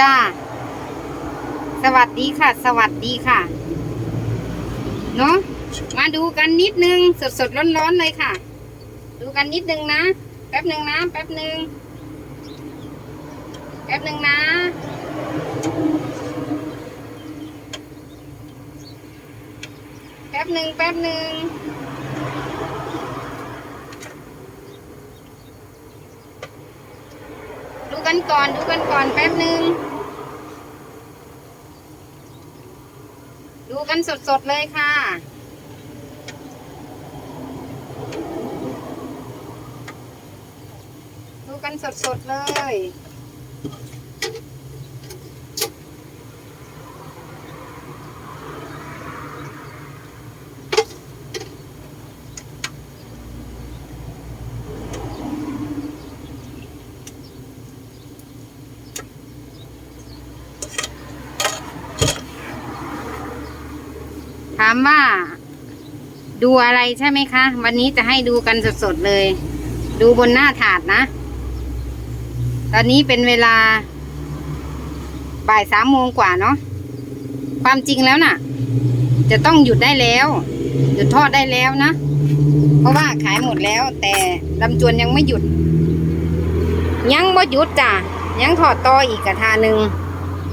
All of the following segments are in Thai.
จ้า สวัสดีค่ะ สวัสดีค่ะ เนาะมาดูกันนิดนึง สดสดร้อนร้อนเลยค่ะ ดูกันนิดนึงนะ แป๊บหนึ่งนะ แป๊บหนึ่ง แป๊บหนึ่งนะแป๊บหนึ่งแป๊บหนึ่ง กันก่อนดูกันก่อนแป๊บหนึ่งดูกันสดๆเลยค่ะ ดูกันสดๆเลยามว่า ดูอะไรใช่ไหมคะ วันนี้จะให้ดูกันสดๆเลย ดูบนหน้าถาดนะ ตอนนี้เป็นเวลา บ่ายสามโมงกว่าเนาะความจริงแล้วน่ะ จะต้องหยุดได้แล้วหยุดทอดได้แล้วนะ เพราะว่าขายหมดแล้ว แต่ลำจวนยังไม่หยุด ยังไม่หยุดจ้ะยังทอดต่ออีกกระทาหนึ่ง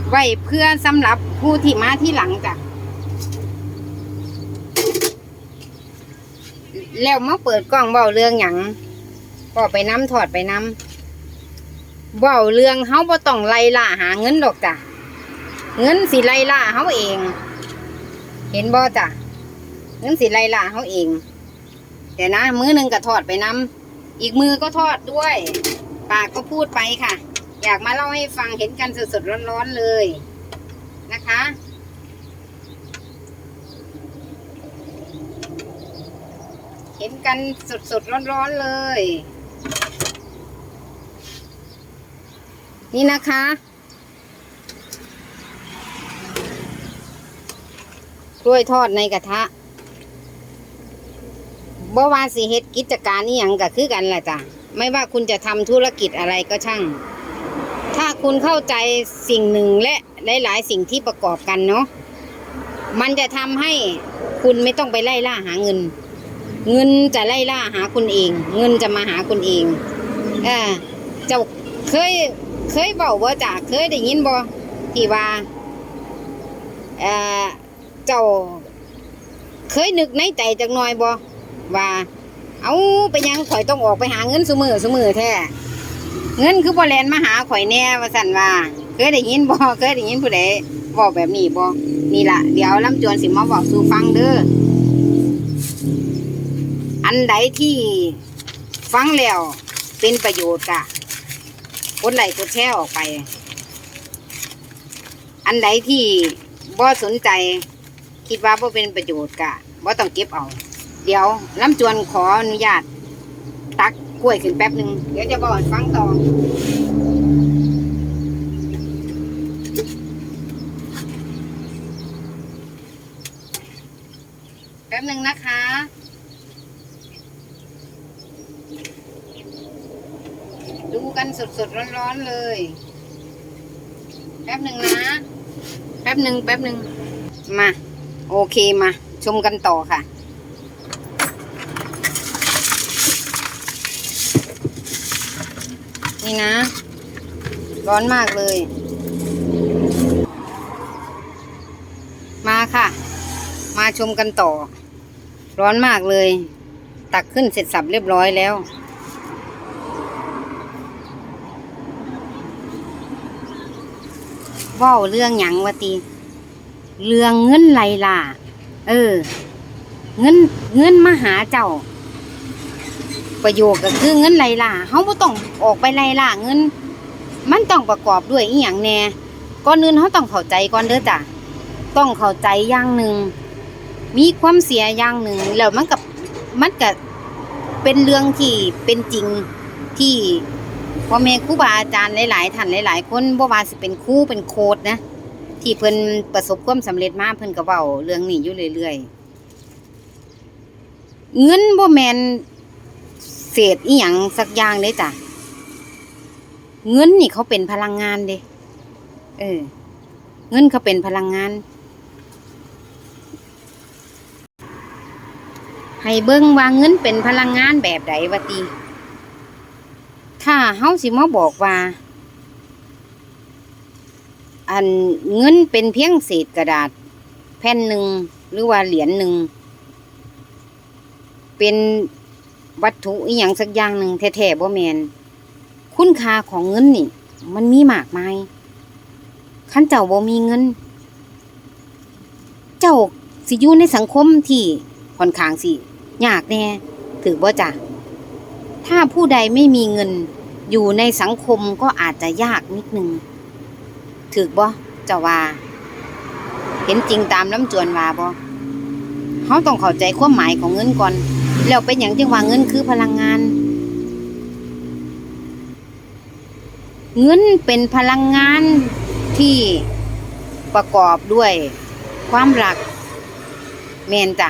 ไว้เพื่อสำหรับผู้ที่มาที่หลังจ้ะ แล้วมาเปิดกล้องเว้าเรื่องหยังก็ไปน้ำถอดไปน้ำเว้าเรื่องเฮาบ่ต้องไล่ล่าหาเงินดอกจ้ะเงินสิไล่ล่าเฮาเอง เห็นบ่จ้ะเงินสิไล่ล่าเฮาเองแต่นะมือหนึ่งก็ทอดไปน้ำอีกมือก็ทอดด้วย ปากก็พูดไปค่ะ อยากมาเล่าให้ฟังเห็นกันสดๆร้อนๆเลยนะคะ เห็นกันสดสดร้อนร้อนๆเลย นี่นะคะ กล้วยทอดในกระทะบ่ว่าสิเฮ็ดกิจการนี่ยังก็คือกันแหละจ้ะไม่ว่าคุณจะทำธุรกิจอะไรก็ช่าง ถ้าคุณเข้าใจสิ่งหนึ่งและหลายๆสิ่งที่ประกอบกันเนาะมันจะทำให้คุณไม่ต้องไปไล่ล่าหาเงิน เงินจะไล่ล่าหาคุณเอง เงินจะมาหาคุณเองเออเจ้าเคย เคยเบาบ่จ้ะเคยได้ยินบ่ที่ว่าเออเจ้า เคยนึกในใจจักหน่อยบ่ว่า เอาไปยังข่อยต้องออกไปหาเงินสมือสมือแท้เงินคือบ่แลนมาหาข่อยแน่ว่าสั่นว่า เคยได้ยินบ่เคยได้ยินผู้ใดบอกแบบนี้บ่นี่ล่ะเดี๋ยวลำจวนสิมาบอกสู่ฟังเด้อ อันใดที่ฟังแล้วเป็นประโยชน์กะกดไลค์กดแชร์ออกไป อันใดที่บ่สนใจคิดว่าบ่เป็นประโยชน์กะบ่ต้องเก็บเอา เดี๋ยวลำจวนขออนุญาต ตักกล้วยขึ้นแป๊บหนึ่งเดี๋ยวจะบอกฟังต่อแป๊บหนึ่งนะคะ ดูกัน สดสดร้อนร้อนๆเลย แป๊บหนึ่งนะ แป๊บหนึ่งแป๊บหนึ่งมา โอเคมาชมกันต่อค่ะนี่นะ ร้อนมากเลย มาค่ะ มาชมกันต่อ ร้อนมากเลย ตักขึ้นเสร็จสับเรียบร้อยแล้ว ว้าเรื่องหยังวะตีเรื่องเงินไหลล่ะ เออ เงินเงินมาหาเจ้า ประโยคก็คือเงินไหลล่ะเฮาบ่ต้องออกไปไล่ล่าเงิน มันต้องประกอบด้วยอีหยังแน่ก่อนอื่นเฮาต้องเข้าใจก่อนเด้อจ้ะต้องเข้าใจอย่างหนึ่งมีความเสียอย่างหนึ่งแล้วมันกับมันก็เป็นเรื่องที่เป็นจริงที่ พ่อแม่ครูบาอาจารย์หลายๆท่านหลายๆ คนบ่ว่าสิเป็นครูเป็นโค้ดนะที่เพิ่นประสบความสำเร็จมากเพิ่นก็เว้าเรื่องนี้อยู่เรื่อยๆเงินบ่แมนเศษอีหยังสักอย่างเด้จ้ะเงินนี่เขาเป็นพลังงานเด้เออ เงินเขาเป็นพลังงาน ให้เบิ่งว่าเงินเป็นพลังงานแบบใดวะติ ถ้าเฮาสิมาบอกว่า อันเงินเป็นเพียงเศษกระดาษ แผ่นหนึ่งหรือว่าเหรียญหนึ่งเป็นวัตถุอีหยังสักอย่างหนึ่งแท้ๆบ่แมนคุณค่าของเงินนี่ มันมีมากมายคันเจ้าบ่มีเงิน เจ้าสิอยู่ในสังคมที่ค่อนข้างสิยากแน่ถือบ่จ้ะถ้าผู้ใดไม่มีเงิน อยู่ในสังคมก็อาจจะยากนิดนึงถือบ่เจ้าว่า เห็นจริงตามลำจวนว่าบ่เขาต้องเข้าใจความหมายของเงินก่อน แล้วเป็นอย่างจึงว่าเงินคือพลังงาน เงินเป็นพลังงานที่ประกอบด้วยความรักแมนจ้ะ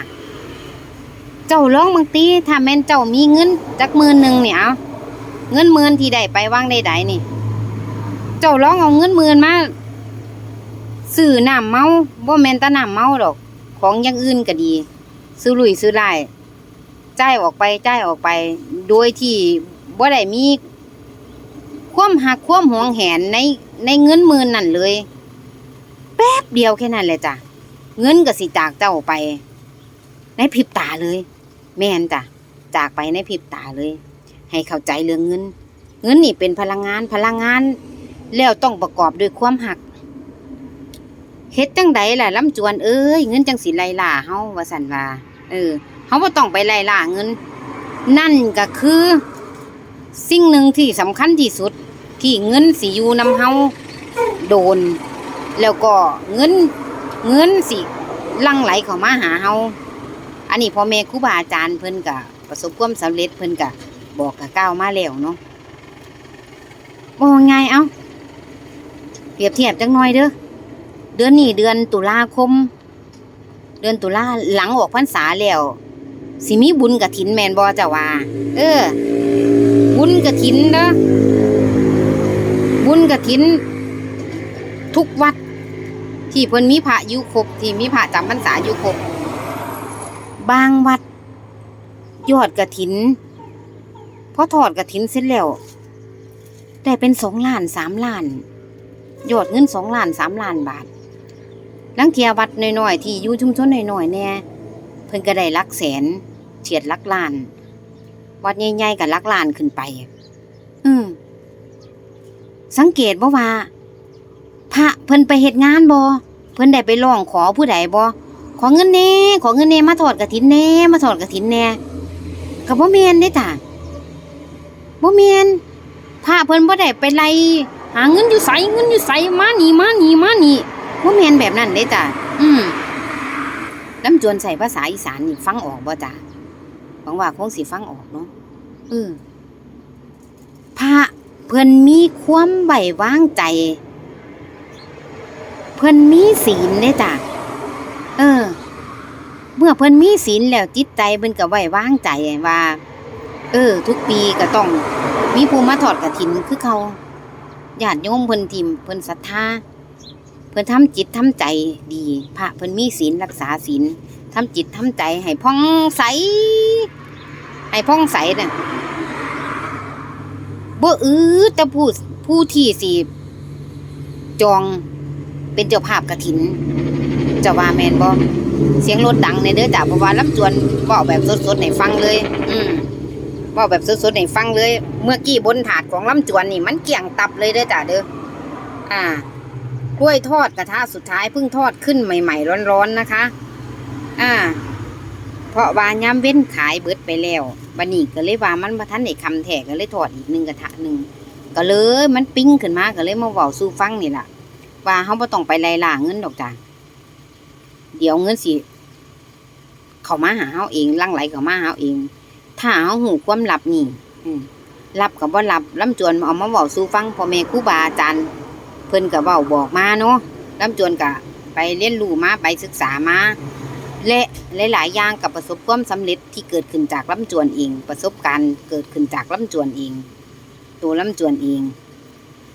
เจ้าร้องบางตีถ้าแม่นเจ้ามีเงินจักมื่นหนึ่งเนี่ยเอา เงินหมื่นที่ได้ไปว่างได้ใดนี่ เจ้าร้องเอาเงินหมื่นมาซื้อน้ำเมาบ่แมนตะน้ำเมาดอก ของอย่างอื่นก็ดี ซื้อลุยซื้อไล่จ่ายออกไปจ่ายออกไป โดยที่บ่ได้มี ความหักความหวงแหนในในเงินหมื่นนั่นเลย แป๊บเดียวแค่นั้นแหละจ้ะเงินก็สิจากเจ้าไป ในพริบตาเลย แม่นจ้ะจากไปในพริบตาเลย ให้เข้าใจเรื่องเงิน เงินนี่เป็นพลังงานพลังงาน แล้วต้องประกอบด้วยความหักเฮ็ดจังใดล่ะลำจวนเอ้ยเงินจังสิไล่ล่าเฮาว่าซั่นว่าเออเฮาบ่ต้องไปไล่ล่าเงิน นั่นก็คือ สิ่งหนึ่งที่สำคัญที่สุด ที่เงินสิอยู่นำเฮาโดน แล้วก็เงินเงินสิลังไหลเข้ามาหาเฮาอันนี้พ่อแม่ครูบาอาจารย์เพิ่นก็ประสบความสำเร็จเพิ่นก็ บอกกับก้าวมาแล้วเนาะบ่ง่ายเอาเปรียบเทียบจังหน่อยเด้อเดือนนี้เดือนตุลาคม เดือนตุลาหลังออกพรรษาแล้วสิมีบุญกฐินแมนบ่เจ้าว่า เออ บุญกฐินเด้อบุญกฐิน ทุกวัด ที่เพิ่นมีพระยู่ครบที่มีพระจำพรรษาอยู่ครบบางวัด ยอดกระถิน พอทอดกระถินเสร็จแล้วได้เป็นสองล้านสามล้านยอดเงินสองล้านสามล้านบาทลังเทียวัดน้อยๆที่อยู่ชุมชนน้อยๆเนี่ยเพิ่นก็ได้ลักแสนเฉียดลักล้าน วัดใหญ่ๆกับลักล้านขึ้นไป อืมสังเกตบ่ว่า พระเพิ่นไปเฮ็ดงานบ่เพิ่นได้ไปร้องขอผู้ใดบ่ขอเงินแน่ขอเงินแน่มาถอดกฐินแน่มาถอดกฐินแน่ก็บ่แม่นเด้จ้ะ บ่แมนพระเพิ่นบ่ได้ไปไล่หาเงินอยู่ไสเงินอยู่ไสมานี่มานี่มานี่บ่แมนแบบนั้นเด้จ้ะอืมลำจวนใส่ภาษาอีสานนี่ฟังออกบ่จ้ะหวังว่าคงสิฟังออกเนาะเออพระเพิ่นมีความไว้วางใจ เพิ่นมีศีลเด้จ้ะเออ เมื่อเพิ่นมีศีลแล้วจิตใจเพิ่นก็ไว้วางใจว่า เออ ทุกปีก็ต้อง มีผู้มาทอดกฐินคือเขาญาติโยมเพิ่นทิมเพิ่นศรัทธาเพิ่นทำจิตทำใจดีพระเพิ่นมีศีลรักษาศีลทำจิตทำใจให้ผ่องใสให้ผ่องใสน่ะบ่อือแต่ผู้ผู้ที่สิจองเป็นเจ้าภาพกฐินจะว่าแมนบ่เสียงรถดังในเด้อจ้ะเพราะว่าลำจวนเว้าแบบสดๆให้ฟังเลย อืม ว้าแบบสดๆให้ฟังเลย เมื่อกี้บนถาดของลำจวนนี่ มันเกี่ยงตับเลยเด้อจ้ะเด้ออ่ากล้วยทอดกระทะสุดท้ายเพิ่งทอดขึ้นใหม่ ๆ ร้อนๆนะคะ อ่า เพราะว่าย้ำเว้นขายเบิดไปแล้วบันนี้ก็เลยว่ามันบ่ทันได้คำแท้ก็เลยทอดอีกหนึ่งกระทะหนึ่งก็เลยมันปิ้งขึ้นมาก็เลยมาเว้าสู่ฟังนี่แหละว่าเฮาบ่ต้องไปไล่ล่าเงินดอกจ้ะเดี๋ยวเงินสิ เขามาหาเฮาเองลังไหลเขามาหาเฮาเอง ถ้าเฮาหูความลับนี่อืมลับกับบ่ลับลำจวนเอามาเว้าสู่ฟังพ่อแม่ครูบาอาจารย์เพิ่นก็เว้าบอกมาเนาะลำจวนก็ไปเรียนรู้มาไปศึกษามาและหลาย ๆ อย่างกับประสบความสำเร็จที่เกิดขึ้นจากลำจวนเอง ประสบการณ์เกิดขึ้นจากลำจวนเอง ตัวลำจวนเอง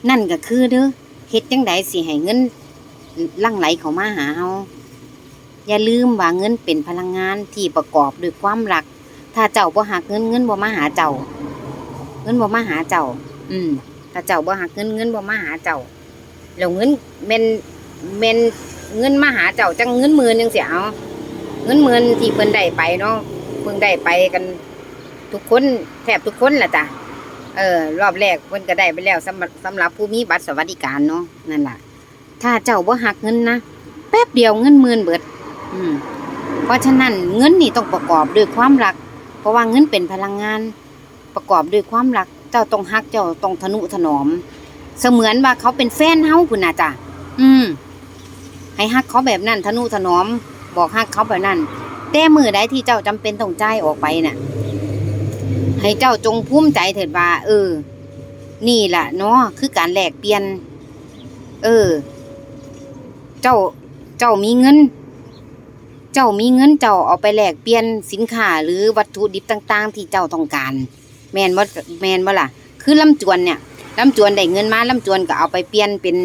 นั่นก็คือเด้อเฮ็ดจังไดสิให้เงินหลั่งไหลเข้ามาหาเฮาอย่าลืมว่าเงินเป็นพลังงานที่ประกอบด้วยความรัก ถ้าเจ้าบ่หักเงินเงินบ่มาหาเจ้า เงินบ่มาหาเจ้า อืมถ้าเจ้าบ่หักเงินเงินบ่มาหาเจ้าแล้วเงินแม่นแม่นเงินมาหาเจ้าจังเงินหมื่นจังเสิเอาเงินหมื่นที่เพิ่นได้ไปเนาะเพิ่งได้ไปกัน ทุกคนแทบทุกคนแหละจ้ะเออ รอบแรกเพิ่นก็ได้ไปแล้วสำหรับสำหรับผู้มีบัตรสวัสดิการเนาะนั่นแหละถ้าเจ้าบ่หักเงินนะแป๊บเดียวเงินหมื่นเบิด อืม เพราะฉะนั้นเงินนี่ต้องประกอบด้วยความรัก เพราะว่าเงินเป็นพลังงานประกอบด้วยความรัก เจ้าต้องฮักเจ้าต้องทนุถนอม เสมือนว่าเขาเป็นแฟนเฮาพุ่นน่ะจ้ะอืม ให้ฮักเขาแบบนั้นทนุถนอม บอกฮักเขาแบบนั้น แต่มือใดที่เจ้าจำเป็นต้องจ่ายออกไปน่ะ ให้เจ้าจงภูมิใจเถิดว่า เออ นี่แหละเนาะคือการแลกเปลี่ยน เออ เจ้าเจ้ามีเงิน เจ้ามีเงินเจ้าเอาไปแลกเปลี่ยนสินค้าหรือวัตถุดิบต่าง ๆ ที่เจ้าต้องการ แมนบ่แมนบ่ล่ะ คือลำจวนเนี่ยลำจวนได้เงินมาลำจวนก็เอาไปเปลี่ยนเป็น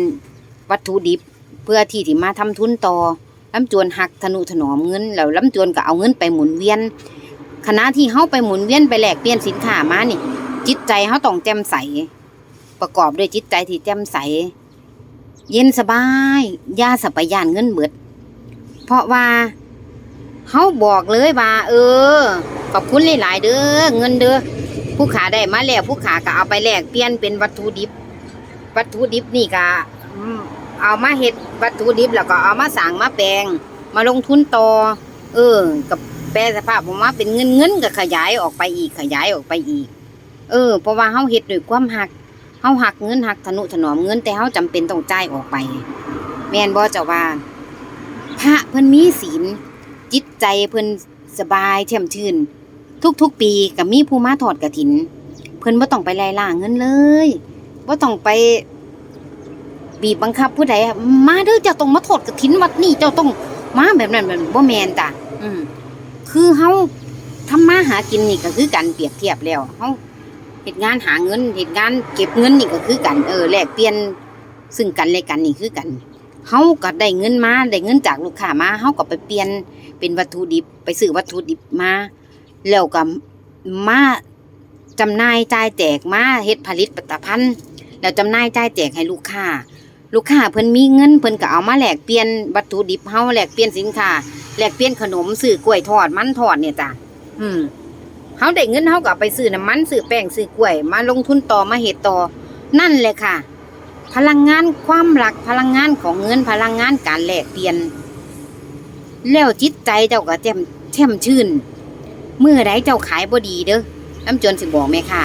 วัตถุดิบ เพื่อที่ที่มาทำทุนต่อลำจวนหักทนุถนอมเงินแล้วลำจวนก็เอาเงินไปหมุนเวียนคณะที่เฮาไปหมุนเวียนไปแลกเปลี่ยนสินค้ามานี่ จิตใจเฮาต้องแจ่มใส ประกอบด้วยจิตใจที่แจ่มใส เย็นสบายยาสับไปยานเงินเบิด เพราะว่า เฮาบอกเลยว่า เออ ขอบคุณหลายๆเด้อเงินเด้อผู้ขาได้มาแล้วผู้ขาก็เอาไปแลกเปลี่ยนเป็นวัตถุดิบ วัตถุดิบนี่ก็เอามาเฮ็ดวัตถุดิบแล้วก็เอามาสั่งมาแปลง มาลงทุนต่อ เออ กับแปลสภาพออกมาเป็นเงินเงินก็ขยายออกไปอีกขยายออกไปอีก เออ เพราะว่าเฮาเฮ็ดด้วยความหักเฮาหักเงินหักทนุถนอมเงินแต่เฮาจำเป็นต้องจ่ายออกไป แม่นบ่เจ้าว่าพระเพิ่นมีศีล จิตใจเพิ่นสบายแช่มชื่น ทุกๆปีก็มีผู้มาทอดกฐิน เพิ่นบ่ต้องไปไล่ล่าเงินเลยบ่ต้องไปบีบบังคับผู้ใดมาเด้อเจ้าต้องมาทอดกฐินวัดนี้เจ้าต้องมาแบบนั้นแบบบ่แม่นจ้ะอืมคือเฮาทำมาหากินนี่ก็คือกันเปรียบเทียบแล้วเฮาเฮ็ดงานหาเงินเฮ็ดงานเก็บเงินนี่ก็คือกันเออแลกเปลี่ยนซึ่งกันและกันนี่คือกัน เฮาก็ได้เงินมาได้เงินจากลูกค้ามาเฮาก็ไปเปลี่ยนเป็นวัตถุดิบไปซื้อวัตถุดิบมา แล้วก็มาจำหน่ายจ่ายแจกมาเฮ็ดผลิตผลิตภัณฑ์แล้วจำหน่ายจ่ายแจกให้ลูกค้า ลูกค้าเพิ่นมีเงินเพิ่นก็เอามาแลกเปลี่ยนวัตถุดิบเฮาแลกเปลี่ยนสินค้าแลกเปลี่ยนขนมซื้อกล้วยทอดมันทอดเนี่ยจ้ะอืมเฮาได้เงินเฮาก็ไปซื้อน้ำมันซื้อแป้งซื้อกล้วย มาลงทุนต่อมาเฮ็ดต่อนั่นแหละค่ะ พลังงานความรักพลังงานของเงินพลังงานการแลกเปลี่ยน แล้วจิตใจเจ้าก็แจ่มแช่มชื่นเมื่อใดเจ้าขายบ่ดีเด้อน้ำจนสิบอกแม่ค่ะ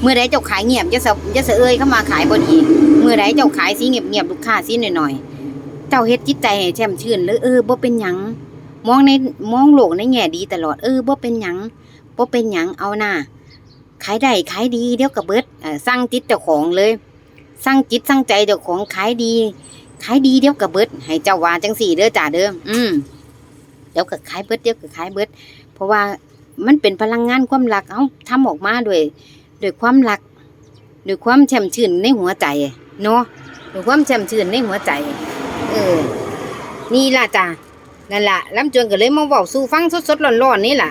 เมื่อใดเจ้าขายเงียบจะสะจะเสะเอ้ยเข้ามาขายบ่ดี เมื่อใดเจ้าขายสีเงียบเงียบๆลูกค้าสีหน่อยๆเจ้าเฮ็ดจิตใจให้แช่มชื่นเลยเออบ่เป็นหยังมองในมองโลกในแง่ดีตลอดเออบ่เป็นหยังบ่เป็นหยังเอาหน้าขายได้ขายดีเดี๋ยวก็เบิดสร้างจิตเจ้าของเลย สร้างจิตสร้างใจเจ้าของขายดี ขายดีเดี๋ยวก็เบิดให้เจ้าว่าจังสี่เด้อจ้าเด้ออืมเดี๋ยวก็ขายเบิดเดี๋ยวก็ขายเบิด เพราะว่ามันเป็นพลังงานความรักเอ้าทำออกมาด้วยด้วยความรักด้วยความแช่มชื่นในหัวใจเนาะด้วยความแช่มชื่นในหัวใจ เออ นี่ล่ะจ้านั่นล่ะลำจวนก็เลยมาเว้าสู่ฟังสดๆร้อนๆนี่ล่ะ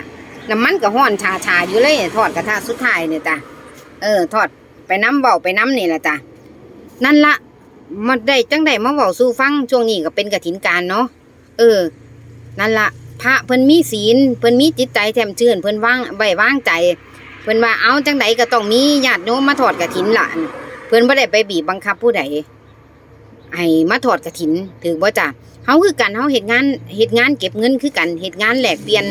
น้ำมันก็ห้อนชาๆอยู่เลยทอดกระทะสุดท้ายเนี่ยจ้ะเออ ทอดไปน้ำเบาไปน้ำนี่แหละจ้ะ นั่นละมาได้จังได้มาเว้าสู่ฟังช่วงนี้ก็เป็นกฐินการเนาะเออ นั่นละพระเพิ่นมีศีลเพิ่นมีจิตใจแจ่มชื่นเพิ่นว่างใบว่างใจ เพิ่นว่าเอาจังไดก็ต้องมีญาติโยมมาถอดกฐินละเพิ่นบ่ได้ไปบีบบังคับผู้ใดให้มาถอดกฐินถือบ่จ้ะเฮาคือกันเฮาเฮ็ดงานเฮ็ดงานเก็บเงินคือกันเฮ็ดงานแหลกเปลี่ยน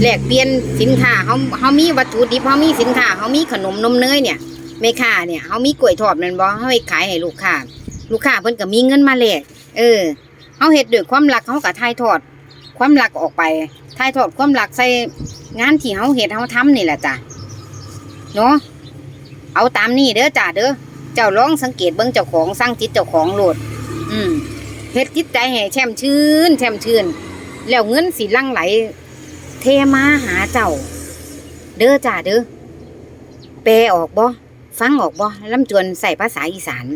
แหลกเปลี่ยนสินค้าเฮาเฮามีวัตถุดิบเฮามีสินค้าเฮามีขนมนมเนยเนี่ย แม่ค้าเนี่ยเขามีกล้วยทอดแม่นบ่เฮาไปขายให้ลูกค้าลูกค้าเพิ่นก็มีเงินมาแลกเออเฮาเฮ็ดด้วยความรักเฮาก็ถ่ายทอด ความรักออกไปถ่ายทอดความรักใส่งานที่เฮาเฮ็ดเฮาทำนี่แหละจ้ะเนาะเอาตามนี้เด้อจ้ะเด้อเจ้าลองสังเกตเบิ่งเจ้าของสร้างจิตเจ้าของโหลด อืมเฮ็ดจิตใจให้แช่มชื่น แช่มชื่น แล้วเงินสิลั่งไหล เทมาหาเจ้า เด้อจ้ะเด้อแปลออกบ่ ฟังออกบ่ลำจวนใส่ภาษาอีสาน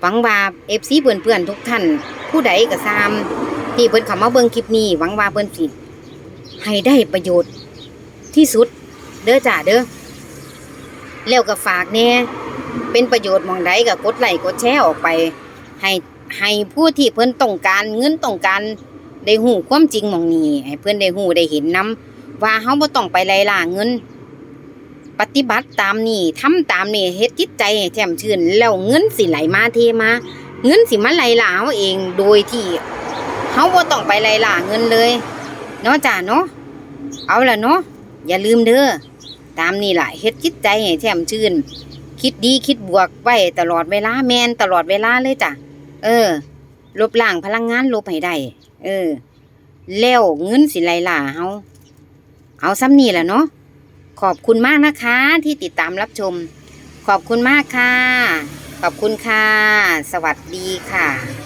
หวังว่า FC เพื่อนๆทุกท่าน ผู้ใดก็ตามที่เพิ่นเข้ามาเบิ่งคลิปนี้หวังว่าเพิ่นสิให้ได้ประโยชน์ที่สุด เด้อจ้าเด้อแล้วก็ฝากแน่เป็นประโยชน์มองใดก็กดไลค์กดแชร์ออกไป ให้ให้ผู้ที่เพิ่นต้องการเงินต้องการได้หูความจริงมองนี้ให้เพิ่นได้หูได้เห็นนํว่าเฮาบ่ต้องไปไล่ล่าเงิน ปฏิบัติตามนี่ทำตามนี่เฮ็ดจิตใจแจ่มชื่น แล้วเงินสิไหลมาเทมา เงินสิมาไหลลาเฮาเองโดยที่เฮาบ่ต้องไปไหลลาเงินเลยเนาะจ้าเนาะเอาล่ะเนาะอย่าลืมเด้อตามนี่ล่ะเฮ็ดจิตใจให้แจ่มชื่น คิดดีคิดบวกไว้ตลอดเวลาแมนตลอดเวลาเลยจ้ะเออ ลบล้างพลังงานลบให้ได้เออแล้วเงินสิไหลลาเฮาเอาซ้ำนี่แหละเนาะ ขอบคุณมากนะคะที่ติดตามรับชม ขอบคุณมากค่ะ ขอบคุณค่ะ สวัสดีค่ะ